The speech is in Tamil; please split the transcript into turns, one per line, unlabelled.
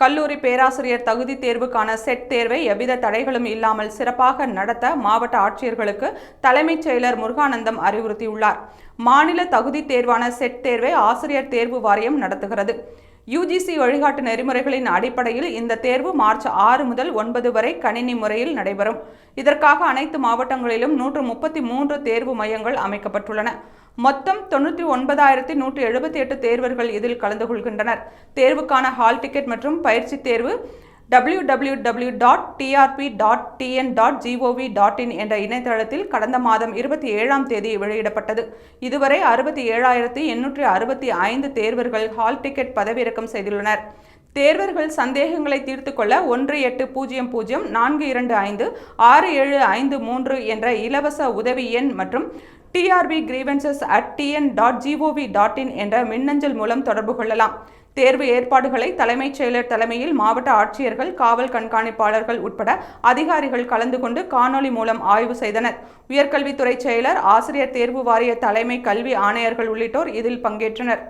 கல்லூரி பேராசிரியர் தகுதி தேர்வுக்கான செட் தேர்வை எவ்வித தடைகளும் இல்லாமல் சிறப்பாக நடத்த மாவட்ட ஆட்சியர்களுக்கு தலைமைச் செயலர் முருகானந்தம் அறிவுறுத்தியுள்ளார். மாநில தகுதி தேர்வான செட் தேர்வை ஆசிரியர் தேர்வு வாரியம் நடத்துகிறது. யுஜிசி வழிகாட்டு நெறிமுறைகளின் அடிப்படையில் இந்த தேர்வு மார்ச் ஆறு முதல் ஒன்பது வரை கணினி முறையில் நடைபெறும். இதற்காக அனைத்து மாவட்டங்களிலும் நூற்று முப்பத்தி மூன்று தேர்வு மையங்கள் அமைக்கப்பட்டுள்ளன. மொத்தம் தொண்ணூற்றி ஒன்பதாயிரத்தி நூற்றி எழுபத்தி எட்டு தேர்வர்கள் இதில் கலந்து கொள்கின்றனர். தேர்வுக்கான ஹால் டிக்கெட் மற்றும் பயிற்சி தேர்வு W W W dot TRB dot TN dot GOV dot in என்ற இணையதளத்தில் கடந்த மாதம் இருபத்தி ஏழாம் தேதி வெளியிடப்பட்டது. இதுவரை அறுபத்தி ஏழாயிரத்தி எண்ணூற்றி அறுபத்தி ஐந்து தேர்வர்கள் ஹால் டிக்கெட் பதவியிறக்கம் செய்துள்ளனர். தேர்வர்கள் சந்தேகங்களை தீர்த்து கொள்ள ஒன்று எட்டு பூஜ்ஜியம் பூஜ்ஜியம் நான்கு இரண்டு ஐந்து ஆறு ஏழு ஐந்து மூன்று என்ற இலவச உதவி எண் மற்றும் TRB grievances at TN dot GOV dot in என்ற மின்னஞ்சல் மூலம் தொடர்பு கொள்ளலாம். தேர்வு ஏற்பாடுகளை தலைமைச் செயலர் தலைமையில் மாவட்ட ஆட்சியர்கள் காவல் கண்காணிப்பாளர்கள் உட்பட அதிகாரிகள் கலந்து கொண்டு காணொலி மூலம் ஆய்வு செய்தனர். உயர்கல்வித்துறை செயலர் ஆசிரியர் தேர்வு வாரிய தலைமை கல்வி ஆணையர்கள் உள்ளிட்டோர் இதில் பங்கேற்றனர்.